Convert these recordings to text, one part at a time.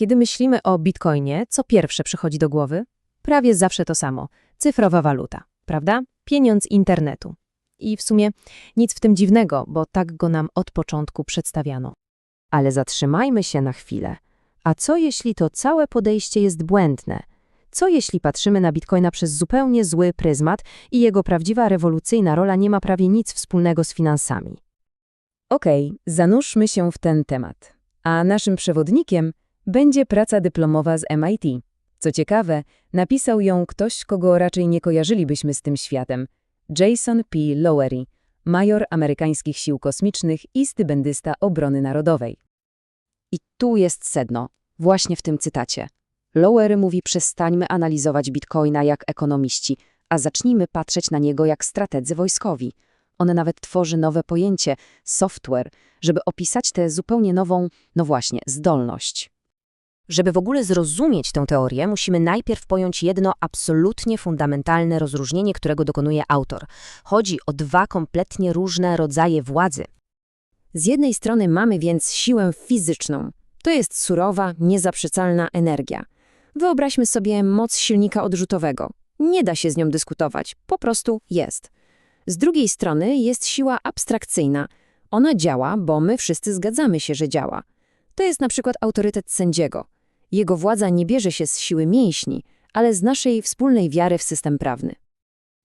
Kiedy myślimy o bitcoinie, co pierwsze przychodzi do głowy? Prawie zawsze to samo. Cyfrowa waluta, prawda? Pieniądz internetu. I w sumie nic w tym dziwnego, bo tak go nam od początku przedstawiano. Ale zatrzymajmy się na chwilę. A co jeśli to całe podejście jest błędne? Co jeśli patrzymy na bitcoina przez zupełnie zły pryzmat i jego prawdziwa rewolucyjna rola nie ma prawie nic wspólnego z finansami? Okej, zanurzmy się w ten temat. A naszym przewodnikiem będzie praca dyplomowa z MIT. Co ciekawe, napisał ją ktoś, kogo raczej nie kojarzylibyśmy z tym światem. Jason P. Lowery, major amerykańskich sił kosmicznych i stypendysta obrony narodowej. I tu jest sedno, właśnie w tym cytacie. Lowery mówi przestańmy analizować bitcoina jak ekonomiści, a zacznijmy patrzeć na niego jak strategzy wojskowi. On nawet tworzy nowe pojęcie software, żeby opisać tę zupełnie nową, no właśnie, zdolność. Żeby w ogóle zrozumieć tę teorię, musimy najpierw pojąć jedno absolutnie fundamentalne rozróżnienie, którego dokonuje autor. Chodzi o dwa kompletnie różne rodzaje władzy. Z jednej strony mamy więc siłę fizyczną. To jest surowa, niezaprzeczalna energia. Wyobraźmy sobie moc silnika odrzutowego. Nie da się z nią dyskutować, po prostu jest. Z drugiej strony jest siła abstrakcyjna. Ona działa, bo my wszyscy zgadzamy się, że działa. To jest na przykład autorytet sędziego. Jego władza nie bierze się z siły mięśni, ale z naszej wspólnej wiary w system prawny.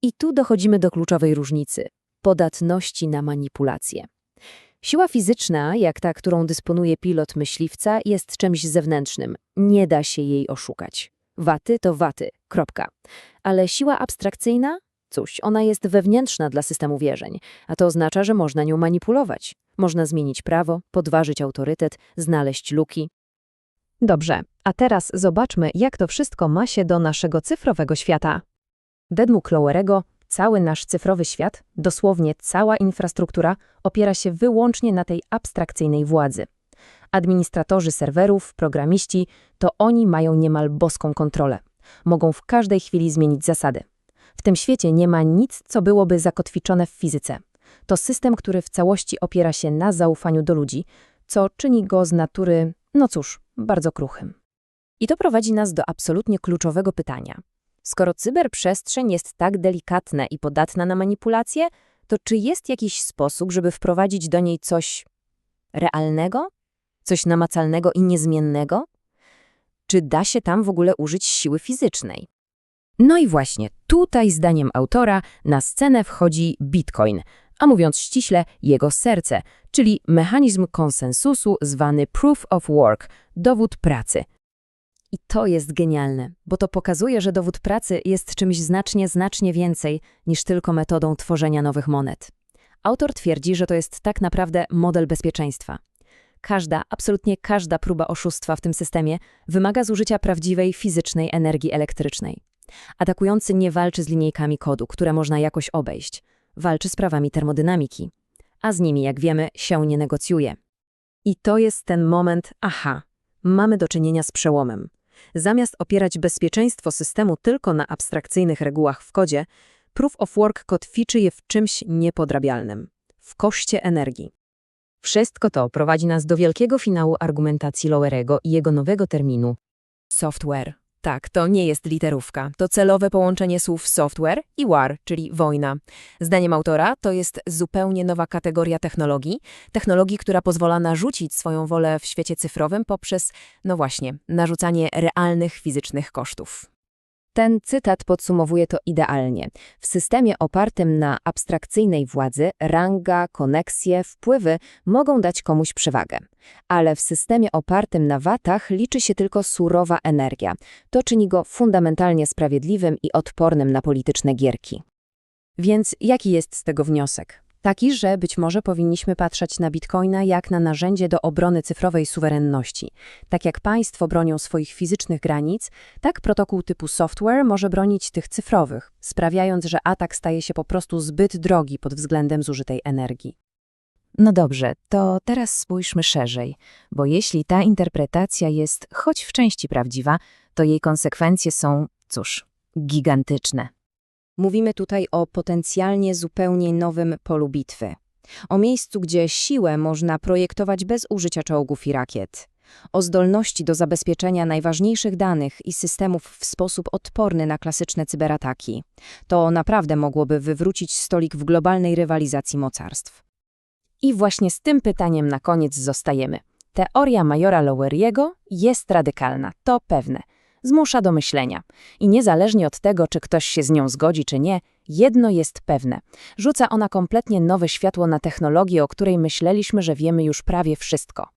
I tu dochodzimy do kluczowej różnicy podatności na manipulacje. Siła fizyczna, jak ta, którą dysponuje pilot myśliwca, jest czymś zewnętrznym. Nie da się jej oszukać. Waty to waty, kropka. Ale siła abstrakcyjna? Cóż, ona jest wewnętrzna dla systemu wierzeń, a to oznacza, że można nią manipulować. Można zmienić prawo, podważyć autorytet, znaleźć luki. Dobrze, a teraz zobaczmy, jak to wszystko ma się do naszego cyfrowego świata. Według Lowerego cały nasz cyfrowy świat, dosłownie cała infrastruktura, opiera się wyłącznie na tej abstrakcyjnej władzy. Administratorzy serwerów, programiści, to oni mają niemal boską kontrolę. Mogą w każdej chwili zmienić zasady. W tym świecie nie ma nic, co byłoby zakotwiczone w fizyce. To system, który w całości opiera się na zaufaniu do ludzi, co czyni go z natury, no cóż, bardzo kruchym. I to prowadzi nas do absolutnie kluczowego pytania. Skoro cyberprzestrzeń jest tak delikatna i podatna na manipulacje, to czy jest jakiś sposób, żeby wprowadzić do niej coś realnego? Coś namacalnego i niezmiennego? Czy da się tam w ogóle użyć siły fizycznej? No i właśnie tutaj, zdaniem autora, na scenę wchodzi Bitcoin, a mówiąc ściśle, jego serce, czyli mechanizm konsensusu zwany Proof of Work, dowód pracy. I to jest genialne, bo to pokazuje, że dowód pracy jest czymś znacznie, znacznie więcej niż tylko metodą tworzenia nowych monet. Autor twierdzi, że to jest tak naprawdę model bezpieczeństwa. Każda, absolutnie każda próba oszustwa w tym systemie wymaga zużycia prawdziwej fizycznej energii elektrycznej. Atakujący nie walczy z linijkami kodu, które można jakoś obejść. Walczy z prawami termodynamiki. A z nimi, jak wiemy, się nie negocjuje. I to jest ten moment, aha, mamy do czynienia z przełomem. Zamiast opierać bezpieczeństwo systemu tylko na abstrakcyjnych regułach w kodzie, Proof of Work kotwiczy je w czymś niepodrabialnym w koszcie energii. Wszystko to prowadzi nas do wielkiego finału argumentacji Lowerego i jego nowego terminu software. Tak, to nie jest literówka. To celowe połączenie słów software i war, czyli wojna. Zdaniem autora to jest zupełnie nowa kategoria technologii. Technologii, która pozwala narzucić swoją wolę w świecie cyfrowym poprzez, no właśnie, narzucanie realnych fizycznych kosztów. Ten cytat podsumowuje to idealnie. W systemie opartym na abstrakcyjnej władzy ranga, koneksje, wpływy mogą dać komuś przewagę. Ale w systemie opartym na watach liczy się tylko surowa energia. To czyni go fundamentalnie sprawiedliwym i odpornym na polityczne gierki. Więc jaki jest z tego wniosek? Taki, że być może powinniśmy patrzeć na bitcoina jak na narzędzie do obrony cyfrowej suwerenności. Tak jak państwo bronią swoich fizycznych granic, tak protokół typu software może bronić tych cyfrowych, sprawiając, że atak staje się po prostu zbyt drogi pod względem zużytej energii. No dobrze, to teraz spójrzmy szerzej, bo jeśli ta interpretacja jest choć w części prawdziwa, to jej konsekwencje są, cóż, gigantyczne. Mówimy tutaj o potencjalnie zupełnie nowym polu bitwy. O miejscu, gdzie siłę można projektować bez użycia czołgów i rakiet. o zdolności do zabezpieczenia najważniejszych danych i systemów w sposób odporny na klasyczne cyberataki. To naprawdę mogłoby wywrócić stolik w globalnej rywalizacji mocarstw. I właśnie z tym pytaniem na koniec zostajemy. Teoria majora Loweriego jest radykalna, to pewne. Zmusza do myślenia. I niezależnie od tego, czy ktoś się z nią zgodzi, czy nie, jedno jest pewne. Rzuca ona kompletnie nowe światło na technologię, o której myśleliśmy, że wiemy już prawie wszystko.